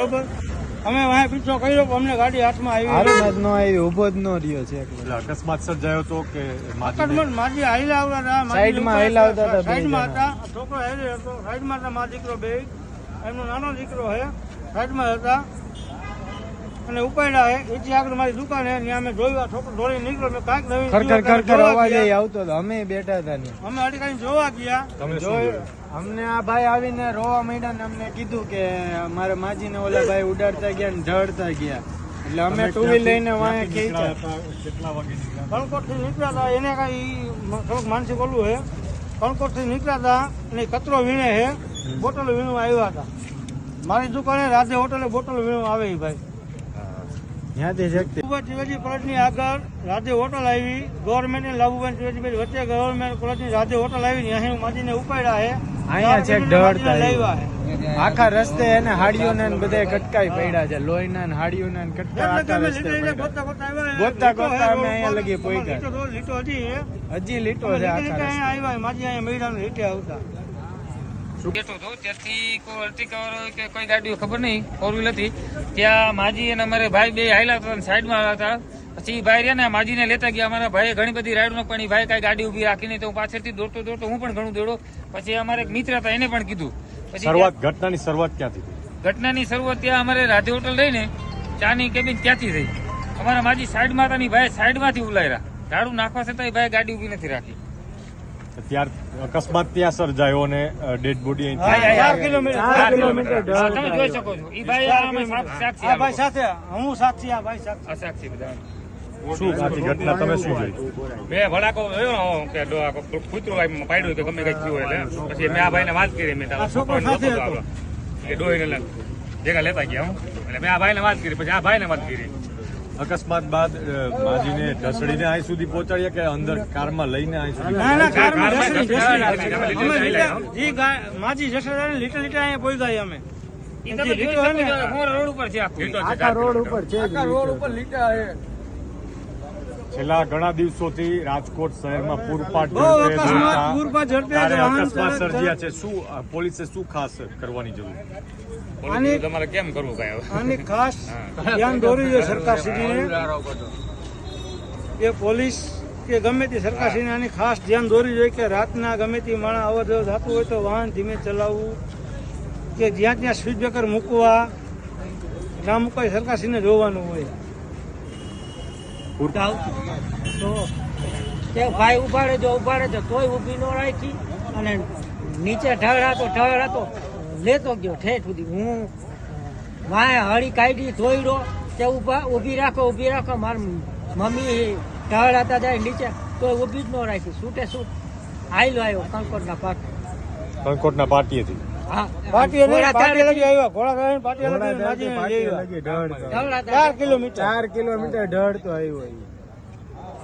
બરોબર? અમે વાંહે પીછો કર્યો પણ અમને ગાડી હાથમાં આવી. હારું જ નો આવી ઊભો જ નો રહ્યો છે એટલે અકસ્માત સર્જાયો તો કે અકસ્માત માજી હાઈલા આવતા હતા માજી સાઈડમાં હાઈલા આવતા હતા સાઈડમાં હતા. છોકરો હાઈલે હતો સાઈડમાં હતા મારો દીકરો બે. એમનો નાનો દીકરો હે સાઈડમાં હતા. અને ઉપાડ્યા હે. એથી આગળ મારી દુકાન છે ત્યાં અમે જોયું આ છોકરો દોડી નીકળ્યો મેં કાંઈક નવી ખરખર ખરખર અવાજ. આવતો હતો અમે બેઠા હતા ને અમે અડીકાઈને જોવા ગયા. તમે જોયું? અમને આ ભાઈ આવીને રોવા માંડ્યા ને અમને કીધું કે મારા માજીને ઓલા ભાઈ ઉડાડતા ગયા ને ઝડતા ગયા. એટલે અમે ટુ વ્હીલ લઈને વાંહે ખેંચ્યા? કેટલા વાગે નીકળ્યા કણકોટથી નીકળ્યા હતા. એને કાંઈ થોડુંક માનસિક ઓલું છે કણકોટથી નીકળ્યા હતા અને કચરો વીણે છે બોટલો વીણવા આવ્યા હતા. મારી દુકાને રાધે હોટલે બોટલ વીણવા આવે ભાઈ. ત્યાંથી જગતી લાભુભાઈ કોલેજની આગળ રાધે હોટલ આવી. ગવર્મેન્ટ ને લાભુભાઈ વચ્ચે ગવર્મેન્ટ કોલેજની રાધે હોટલ આવી અહીં માજીને ઉપાડ્યા છે અહીંયા છેક ઢળતા લાવ્યા છે આખા રસ્તે એને હાડીઓ ને બધે કટકાઈ પડ્યા છે. લોહીના ને હાડીઓ ને કટકા આખા રસ્તે ગોતતા ગોતતા અમે અહીંયા લગી હજી લીટો છે આખા રસ્તે. આવ્યા માજી અહીંયા મેળાનું લીટે આવતા. હતો? ત્યાંથી કોઈ અર્ટિકા વાળો કે કોઈ ગાડીઓ ખબર નહીં ફોર વ્હીલ હતી. ત્યાં માજી અને અમારે ભાઈ બે હાઈલા હતા સાઈડમાં હતા. પછી ભાઈ રહ્યા ને માજીને લેતા ગયા. અમારા ભાઈએ ઘણી બધી રાઈડનો પણ એ ભાઈ કાંઈ ગાડી ઊભી રાખીને તો હું પાછળથી દોડતો દોડતો હું પણ ઘણું દોડો પછી અમારે એક મિત્ર હતા એને પણ કીધું. પછી શરૂઆત ઘટનાની શરૂઆત ક્યાંથી થઈ? ઘટનાની શરૂઆત ત્યાં અમારે રાધે હોટલ રહીને ચાની કેબિન ત્યાંથી થઈ. અમારા માજી સાઈડમાં હતા ની ભાઈ સાઈડમાંથી ઉલાયરા. ઝાડુ નાખવા છતાં એ ભાઈ ગાડી ઊભી નથી રાખી. ત્યાર અકસ્માત ત્યાં સર્જાયો અને ડેડ બોડી તમે જોઈ શકો છો. ઈ ભાઈ આ સાક્ષી આ આ ભાઈ સાથે હું સાક્ષી આ ભાઈ સાક્ષી બધા. શું આખી ઘટના તમે શું જોઈ? મેં ભડાકો જોયો ને કે કૂતરું પાડ્યું કે ગમે કંઈક થયું એટલે. પછી મેં આ ભાઈને વાત કરી મેં કે ડોહીને ભેગા લેતા ગયા હું. એટલે મેં આ ભાઈને વાત કરી પછી આ ભાઈને વાત કરી. અકસ્માત બાદ માજીને ઢસડીને અહીં સુધી પહોંચાડ્યા કે અંદર કારમાં લઈને અહીં સુધી લીટર- માજી જસરાને લીટર લીટર અહીંયા પહોંચ્યા અમે. છો, રોડ ઉપર છે આખા. રોડ ઉપર છે જ લીટો. છેલ્લા ઘણા દિવસોથી રાજકોટ શહેરમાં પૂરપાટ અકસ્માત, સર્જ્યા છે. શું પોલીસે શું ખાસ કરવાની જરૂર? તમારે કેમ કરવું કઈ આની ખાસ ધ્યાન દોરી છે સરકારશ્રીને એ પોલીસ કે ગમે તે સરકારશ્રીને આની ખાસ ધ્યાન દોરી જોઈએ કે રાતના ગમે તે માણસ અવર જવર થતું હોય તો વાહન ધીમે ચલાવવું કે જ્યાં ત્યાં સ્પીડ બ્રેકર મૂકવા ના મૂકવા એ સરકારશ્રીને જોવાનું હોય. તો તે ભાઈ ઉભાડે જો ઉભાડે જો તોય ઊભી ન રાખી અને નીચે ઢળ હતો ઢળ હતો. લેતો ગયો ઠેઠ સુધી. હું વાય હળી કાઢી ધોઈડો તે ઊભા, ઊભી રાખો ઊભી રાખો. મારી મમ્મી ઢળ હતા જાય નીચે, તોય ઊભી જ ન રાખી. છૂટે છૂટ આયલો આવ્યો કંકોટના પાટ. કંકોટના પાટીએથી. પાટીએ ત્યારેથી- લગી આવ્યા ઘોડા ગાડીને પાટી લગી આવ્યા. ચાર કિલોમીટર ચાર કિલોમીટર ઢળતો આવ્યો.